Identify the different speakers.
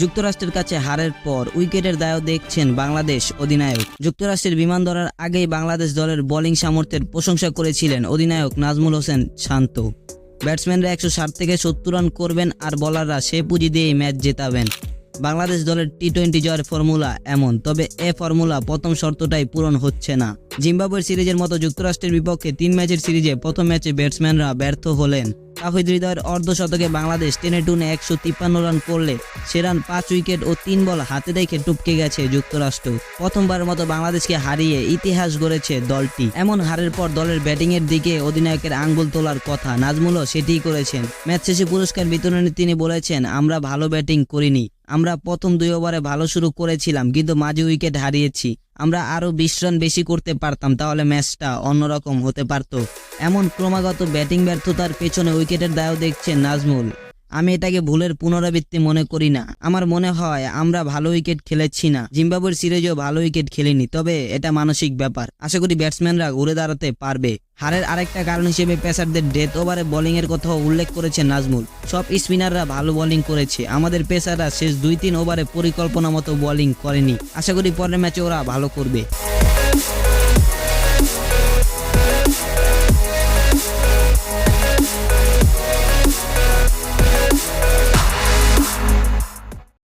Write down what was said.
Speaker 1: যুক্তরাষ্ট্রের কাছে হারের পর উইকেটের দায়ও দেখছেন বাংলাদেশ অধিনায়ক। যুক্তরাষ্ট্রের বিমান ধরার আগেই বাংলাদেশ দলের বোলিং সামর্থ্যের প্রশংসা করেছিলেন অধিনায়ক নাজমুল হোসেন শান্ত। ব্যাটসম্যানরা একশো ষাট থেকে সত্তর রান করবেন আর বোলাররা সে পুঁজি দিয়েই ম্যাচ জেতাবেন। বাংলাদেশ দলের টি টোয়েন্টি জয়ের ফর্মুলা এমন, তবে এ ফর্মুলা প্রথম শর্তটাই পূরণ হচ্ছে না। জিম্বাবুয়ের সিরিজের মতো যুক্তরাষ্ট্রের বিপক্ষে তিন ম্যাচের সিরিজে প্রথম ম্যাচে ব্যাটসম্যানরা ব্যর্থ হলেন। তাহিদ হৃদয়ের অর্ধশতকে বাংলাদেশ টেনে টুনে একশো তিপ্পান্ন রান করলে সে রান পাঁচ উইকেট ও তিন বল হাতে রেখে টুপকে গেছে যুক্তরাষ্ট্র। প্রথমবারের মতো বাংলাদেশকে হারিয়ে ইতিহাস গড়েছে দলটি। এমন হারের পর দলের ব্যাটিংয়ের দিকে অধিনায়কের আঙ্গুল তোলার কথা নাজমুলও সেটিই করেছেন। ম্যাচ শেষে পুরস্কার বিতরণে তিনি বলেছেন, আমরা ভালো ব্যাটিং করিনি। আমরা প্রথম দুই ওভারে ভালো শুরু করেছিলাম, কিন্তু মাঝে উইকেট হারিয়েছি। আমরা আরও বিশ রান বেশি করতে পারতাম, তাহলে ম্যাচটা অন্যরকম হতে পারত। এমন ক্রমাগত ব্যাটিং ব্যর্থতার পেছনে উইকেটের দায়ও দেখছেন নাজমুল। আমি এটাকে ভুলের পুনরাবৃত্তি মনে করি না। আমার মনে হয় আমরা ভালো উইকেট খেলেছি না। জিম্বাবুয়ের সিরিজেও ভালো উইকেট খেলিনি, তবে এটা মানসিক ব্যাপার। আশা করি ব্যাটসম্যানরা ঘুরে দাঁড়াতে পারবে। হারের আরেকটা কারণ হিসেবে পেসারদের ডেথ ওভারে বোলিং এর কথাও উল্লেখ করেছেন নাজমুল। সব স্পিনাররা ভালো বোলিং করেছে। আমাদের পেসাররা শেষ দুই তিন ওভারে পরিকল্পনা মতো বোলিং করেনি। আশা করি পরের ম্যাচে ওরা ভালো করবে।